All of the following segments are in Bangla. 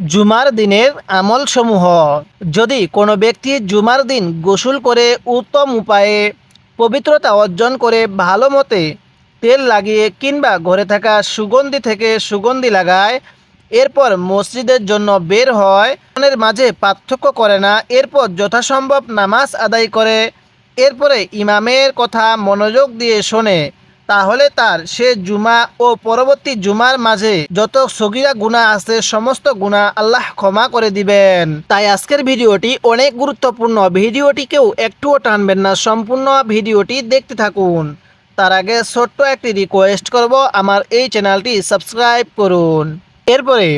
জুমার দিনের আমলসমূহ। যদি কোনো ব্যক্তি জুমার দিন গোসল করে উত্তম উপায়ে পবিত্রতা অর্জন করে ভালো মতে তেল লাগিয়ে কিংবা ঘরে থাকা সুগন্ধি থেকে সুগন্ধি লাগায়, এরপর মসজিদের জন্য বের হয় মাঝে পার্থক্য করে না, এরপর যথাসম্ভব নামাজ আদায় করে, এরপরে ইমামের কথা মনোযোগ দিয়ে শোনে তাহলে তার সে জুমা ও পরবর্তী জুমার মাঝে যত সগিরা গুণা আছে, সমস্ত গুণা আল্লাহ ক্ষমা করে দিবেন। তাই আজকের ভিডিওটি অনেক গুরুত্বপূর্ণ। ভিডিওটিকেও একটুও টানবেন না, সম্পূর্ণ ভিডিওটি দেখতে থাকুন। তার আগে ছোট্ট একটি রিকোয়েস্ট করব, আমার এই চ্যানেলটি সাবস্ক্রাইব করুন। এরপরে,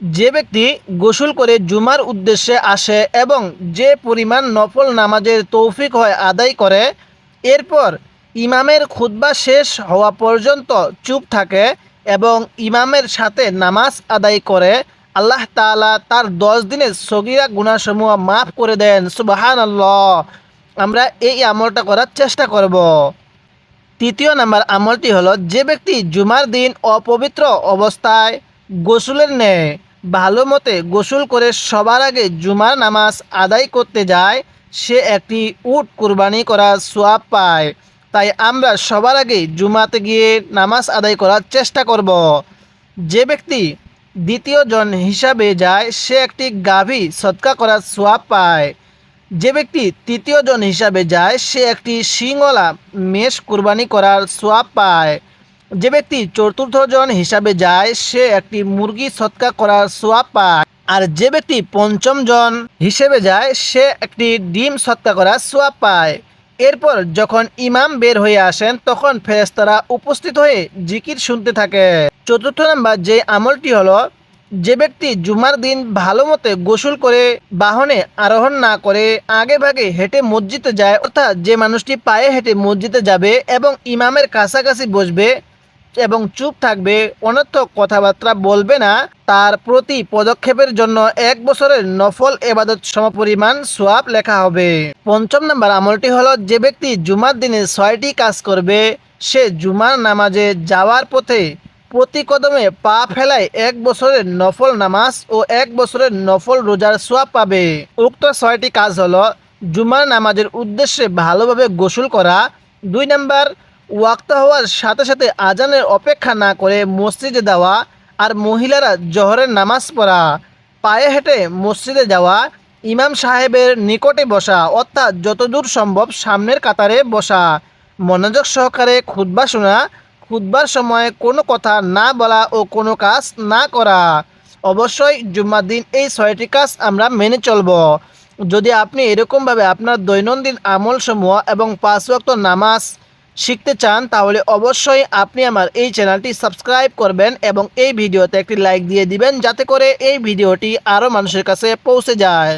যে ব্যক্তি গোসল করে জুমার উদ্দেশ্যে আসে এবং যে পরিমাণ নফল নামাজের তৌফিক হয় আদায় করে, এরপর ইমামের খুতবা শেষ হওয়া পর্যন্ত চুপ থাকে এবং ইমামের সাথে নামাজ আদায় করে, আল্লাহ তালা তার দশ দিনের সগিরা গুণাসমূহ মাফ করে দেন। সুবাহান আল্লাহ আমরা এই আমলটা করার চেষ্টা করব। তৃতীয় নাম্বার আমলটি হলো, যে ব্যক্তি জুমার দিন অপবিত্র অবস্থায় গোসলের নেয়, ভালো মতে গোসল করে সবার আগে জুমার নামাজ আদায় করতে যায়, সে একটি উট কুরবানি করার সোয়াব পায়। তাই আমরা সবার আগে জুমাতে গিয়ে নামাজ আদায় করার চেষ্টা করব। যে ব্যক্তি দ্বিতীয় জন হিসাবে যায়, সে একটি গাভী সৎকা করার সোয়াব পায়। যে ব্যক্তি তৃতীয় জন হিসাবে যায়, সে একটি শিংওয়ালা মেষ কুরবানি করার সোয়াব পায়। যে ব্যক্তি চতুর্থ জন হিসাবে যায়, সে একটি মুরগি সৎকা করার সোয়াব পায়। আর যে ব্যক্তি পঞ্চম জন হিসেবে যায়, সে একটি ডিম সৎকা করার সোয়াব পায়। এরপর যখন ইমাম বের হয়ে আসেন, তখন ফেরেস্তারা উপস্থিত হয়ে জিকির শুনতে থাকে। চতুর্থ নাম্বার যে আমলটি হলো, যে ব্যক্তি জুমার দিন ভালো মতে গোসল করে, বাহনে আরোহণ না করে, আগে ভাগে হেঁটে মসজিদে যায়, অর্থাৎ যে মানুষটি পায়ে হেঁটে মসজিদে যাবে এবং ইমামের কাছাকাছি বসবে এবং চুপ থাকবে, অনর্থক কথাবার্তা বলবে না, তার প্রতি পদক্ষেপের জন্য এক বছরের নফল এবাদত সমপরিমাণ সোয়াব লেখা হবে। পঞ্চম নাম্বার আমলটি হলো, যে ব্যক্তি জুমার দিনে ছয়টি কাজ করবে, সে জুমার নামাজে যাওয়ার পথে প্রতি কদমে পা ফেলায় এক বছরের নফল নামাজ ও এক বছরের নফল রোজার সোয়াব পাবে। উক্ত ছয়টি কাজ হলো, জুমার নামাজের উদ্দেশ্যে ভালোভাবে গোসল করা, দুই নাম্বার ওয়াক্ত হওয়ার সাথে সাথে আজানের অপেক্ষা না করে মসজিদে দেওয়া আর মহিলারা জহরের নামাজ পড়া, পায়ে হেঁটে মসজিদে যাওয়া, ইমাম সাহেবের নিকটে বসা অর্থাৎ যতদূর সম্ভব সামনের কাতারে বসা। মনোযোগ সহকারে খুতবা শোনা, খুতবার সময় কোনো কথা না বলা ও কোনো কাজ না করা। অবশ্যই জুম্মার দিন এই ছয়টি কাজ আমরা মেনে চলব। যদি আপনি এরকমভাবে আপনার দৈনন্দিন আমলসমূহ এবং পাঁচ ওয়াক্ত নামাজ শিখতে চান, তাহলে অবশ্যই আপনি আমার এই চ্যানেলটি সাবস্ক্রাইব করবেন এবং এই ভিডিওতে একটি লাইক দিয়ে দিবেন, যাতে করে এই ভিডিওটি আরও মানুষের কাছে পৌঁছে যায়।